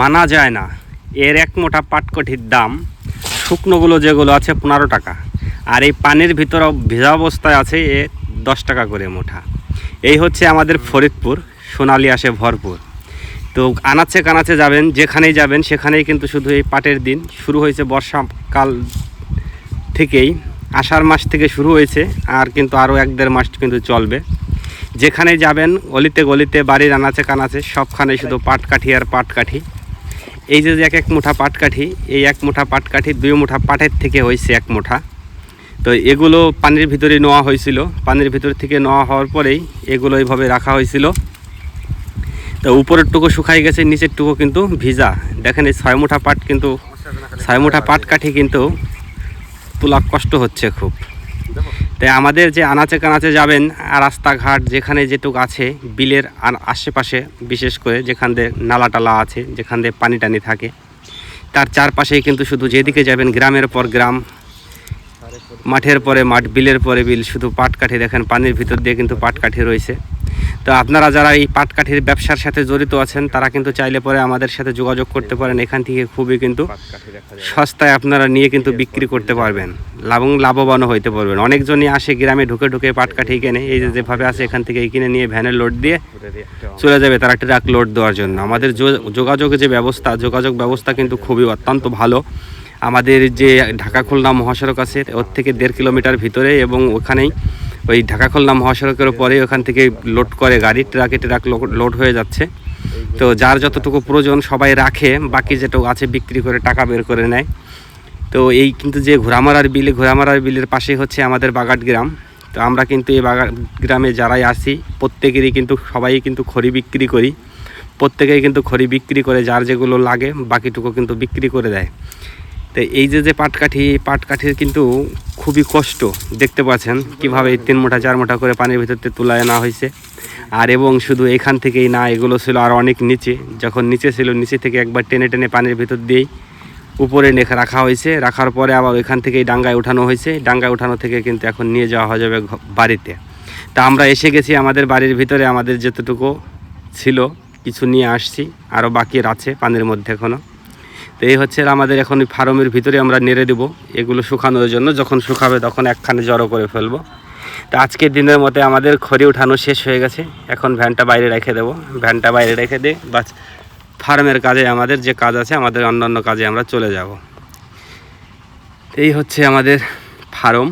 মানা যায় না। এর এক মোটা পাটকঠির দাম শুকনোগুলো যেগুলো আছে পনেরো টাকা, আর এই পানির ভিতর ভেজা অবস্থায় আছে এ দশ টাকা করে মোটা। এই হচ্ছে আমাদের ফরিদপুর, সোনালি আসে ভরপুর। তো আনাচে কানাচে যাবেন, যেখানেই যাবেন, সেখানেই কিন্তু শুধু এই পাটের দিন। শুরু হয়েছে বর্ষাকাল থেকেই, আষাঢ় মাস থেকে শুরু হয়েছে, আর কিন্তু আরও এক দেড় মাস কিন্তু চলবে। যেখানে যাবেন, অলিতে গলিতে, বাড়ির আনাচে কানাচে সবখানে শুধু পাটকাঠি আর পাটকাঠি। এই যে এক এক মুঠা পাটকাঠি, এই এক মুঠা পাটকাঠি দুই মুঠা পাটের থেকে হয়েছে এক মুঠা। তো এগুলো পানির ভিতরে নেওয়া হয়েছিল। পানির ভিতর থেকে নেওয়া হওয়ার পরেই এগুলো এইভাবে রাখা হয়েছিল। তো উপরের টুকু শুকাই গেছে নিচের টুকু কিন্তু ভিজা। দেখেন এই ছয় মুঠা পাট কিন্তু, ছয় মুঠা পাট কাঠি কিন্তু তোলা কষ্ট হচ্ছে খুব। তাই আমাদের যে আনাচে কানাচে যাবেন, রাস্তাঘাট যেখানে যেটুক আছে, বিলের আশেপাশে, বিশেষ করে যেখান দিয়ে নালা টালা আছে, যেখান দিয়ে পানি টানি থাকে। তার চারপাশেই কিন্তু শুধু যেদিকে যাবেন, গ্রামের পর গ্রাম, মাঠের পরে মাঠ, বিলের পরে বিল, শুধু পাটকাঠি দেখেন, পানির ভিতর দিয়ে কিন্তু পাটকাঠি রয়েছে। তো আপনারা যারা এই পাটকাঠির ব্যবসার সাথে জড়িত আছেন তারা কিন্তু চাইলে পরে আমাদের সাথে যোগাযোগ করতে পারেন। এখান থেকে খুবই কিন্তু সস্তায় আপনারা নিয়ে কিন্তু বিক্রি করতে পারবেন। লাভ লাভবানও হইতে পারবেন। অনেকজনই আসে গ্রামে ঢুকে ঢুকে পাটকাঠি কেনে। এই যে যেভাবে আসে এখান থেকে কিনে নিয়ে ভ্যানে লোড দিয়ে চলে যাবে তারা ট্রাক লোড দেওয়ার জন্য। আমাদের যোগাযোগের যে ব্যবস্থা যোগাযোগ ব্যবস্থা কিন্তু খুবই অত্যন্ত ভালো। আমাদের যে ঢাকা খুলনা মহাসড়ক আছে ওর থেকে দেড় কিলোমিটার ভিতরে এবং ওখানেই ওই ঢাকা খুলনা মহাসড়কের পরে ওখান থেকে লোড করে গাড়ি ট্রাকে ট্রাক লোড হয়ে যাচ্ছে। তো যার যতটুকু প্রয়োজন সবাই রাখে বাকি যেটুকু আছে বিক্রি করে টাকা বের করে নেয়। তো এই কিন্তু যে ঘোড়ামারার বিল ঘোড়ামারার বিলের পাশেই হচ্ছে আমাদের বাগাট গ্রাম। তো আমরা কিন্তু এই বাগাট গ্রামে যারাই আসি প্রত্যেকেরই কিন্তু সবাই কিন্তু খড়ি বিক্রি করি। প্রত্যেকেই কিন্তু খড়ি বিক্রি করে যার যেগুলো লাগে বাকিটুকু কিন্তু বিক্রি করে দেয়। তো এই যে যে পাটকাঠি, পাটকাঠির কিন্তু খুবই কষ্ট। দেখতে পাচ্ছেন কীভাবে তিন মোটা চার মোটা করে পানির ভিতরতে তুলে আনা হয়েছে। আর এবং শুধু এখান থেকেই না, এগুলো ছিল আর অনেক নিচে। যখন নিচে ছিল, নিচে থেকে একবার টেনে টেনে পানির ভিতর দিয়েই উপরে নেখে রাখা হয়েছে। রাখার পরে আবার ওইখান থেকেই ডাঙ্গায় উঠানো হয়েছে। ডাঙ্গায় উঠানো থেকে কিন্তু এখন নিয়ে যাওয়া হয়ে যাবে বাড়িতে। তা আমরা এসে গেছি আমাদের বাড়ির ভিতরে, আমাদের যতটুকু ছিল, কিছু নিয়ে আসছি। আরও বাকি আছে পানির মধ্যে এখনও তো এই হচ্ছে আমাদের এখন ফার্মের ভিতরে আমরা নেড়ে দেবো এগুলো শুকানোর জন্য। যখন শুকাবে তখন একখানে জড়ো করে ফেলব। তো আজকের দিনের মতে আমাদের খড়ি উঠানো শেষ হয়ে গেছে। এখন ভ্যানটা বাইরে রেখে দেবো। ভ্যানটা বাইরে রেখে দিয়ে বাস ফার্মের কাজে আমাদের যে কাজ আছে, আমাদের অন্যান্য কাজে আমরা চলে যাব। এই হচ্ছে আমাদের ফার্ম।